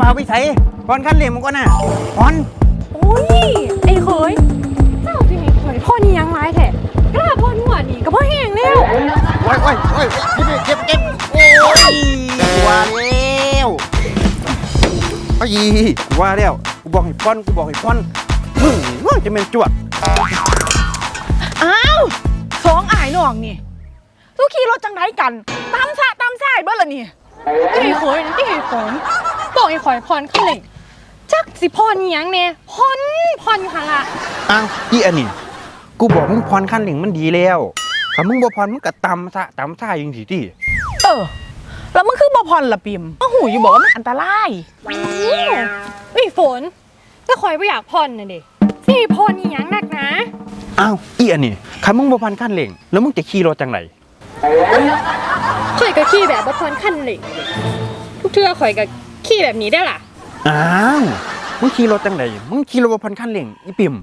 ฝ่าไปใส่ผ่อนขั้นเร่งมันก็น่ะผ่อนโอ้ย ไอ้เคยเจ้าที่ไหนเคยพ่อนี่ยังร้ายแท้กล้าพ่อหนวดนี่ก็พ่อแห้งแล้วโอ้ยโอ้ยโอ้ยเจ็บเจ็บเจ็บโอ้ยว่าแล้วไอ้ยีกูว่าแล้วกูบอกให้ผ่อนกูบอกให้ผ่อนมึงมึงจะเป็นจวดอ้าวสองอายน้องนี่สู้ขี่รถจังไรกันตามซะตามซ่ายเบิ่ละนี่ไอ้เคยนั่นที่ไอ้ฝน บอกไอ้ข่อยพรขึ้นเลยจักสิพรอิหยังแน่พรพรอยู่หั่นล่ะอ้าวอีอันนี้กูบอกมึงผ่อนขั้นเร่งมันดีแล้วถ้ามึงบ่ผ่อนมึงก็ตำซะตำซ่ายิงสิที่เออ แล้วมึงคือบ่พรละปิมก็หูอยู่บอกว่ามันอันตราย ไอ้ฝนแต่ข่อยไม่อยากพรน่ะดิสิพรอีหยังนักนะอ้าวอีอันนี้ถ้ามึงบ่ผ่อนขั้นเร่งแล้วมึงจะขี่รถจังไรข่อยก็ขี่แบบบ่พรขั้นเหล็กทุกเทื่อข่อยก็ ขี่แบบนี้ได้อล่ะ อ้าวมึงขี่รถจังไรมึงขี่รถบ่ผ่อนขั้นเร่งอีปิ่ม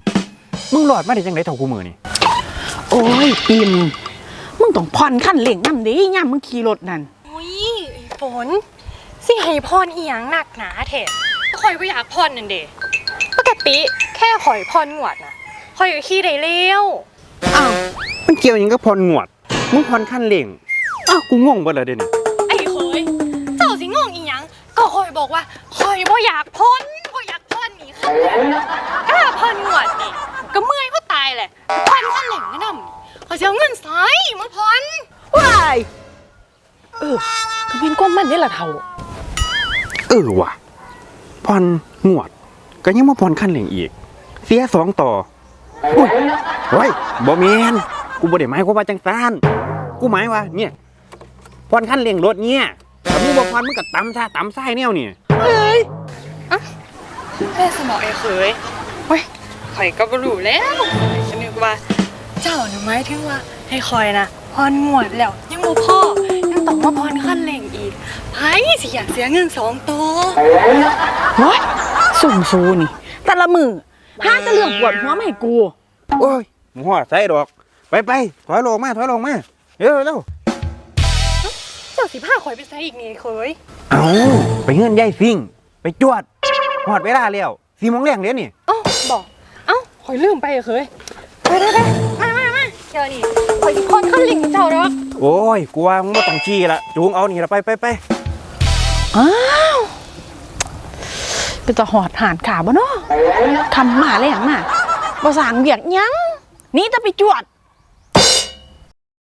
มึงหลอดมาได้จังไรเท่ากูมือนี่โอ้ยปิมมึงต้องพรขั้นเร่งนำเด้ย่ามมึงขี่รถนั่นอุ้ยไอ้ฝนสิให้พรอีหยังหนักหนาแท้ข่อยไม่อยากพรนั่นเด้ปกติแค่ข่อยพรหนวดน่ะข่อยก็ขี่ได้เร็วอ้าวมันเกี่ยวหยังกับผ่อนงวด มึงผ่อนขั้นเร่งอ้าวกูงงเบ่เลยเด้นี่ไอ้เคยเจ้าสิงงอีหยัง ก็คอยบอกว่าคอยบ่อยากพ่นบ่อยากพ่นนี่ขั้นแหลงกล้าพ่นหนวดนี่ก็เมื่อยก็ตายแหละพ่นขั้นแหลงแนะนำเขาจะเอาเงินใส่มาพ่นว้ายเออก็เป็นก้มมันนี่ละเท่าเออว่ะผ่อนงวด ก็ยังมาผ่อนขั้นเร่งอีก เสียสองต่ออุ้ยเฮ้ยบ่แม่นกูบ่ได้หมายความว่าจังซานกูหมายว่าเนี่ยผ่อนขั้นเร่งรถเนี่ย ถ้ามึงบ่ผ่อนมึงก็ตำซ่าตำซ่ายแนวนี่แม่สมองไอ้เคยเฮ้ยข่อยก็บ่รู้แล้วฉันนึกว่า เจ้าหนูหมายถึงว่า ให้คอยนะพ่นหนวดแล้ว ยังบ่พ่อยังต้องมาพ่นขั้นแหลงอีกไผสิอยากเสียเงินสองตัวโอ้ยสุ่มซูนี่ แต่ละมือห้าจะเรื่องปวดหัวมาให้กู โอ้ยหมัวใส่ดอก ไปไปถอยลงมาถอยลงมาเร็วเร็ว เจ้าสิพาข่อยไปใส่อีกนี่เคยเอาไปเงื่อนยายซิ่ง ไปจวดหอดเวลาแล้วสี่โมงแรงเดี๋ยวนี่เอ้าบอก เอ้าข่อยลืมไปอะเคยไปไปไปมามามาเจ้านี่ข่อยสิพ่นขั้นแหลงเจ้าดอกโอ้ยกูว่ามึงไม่ต้องชี้ละจูงเอานี่ละไปไปไปอ้าวเป็นจะหอดหานขาบ่เนาะทำมาแล้วอย่างมาบ่สั่งเบียกหยังหนี่จะไปจวด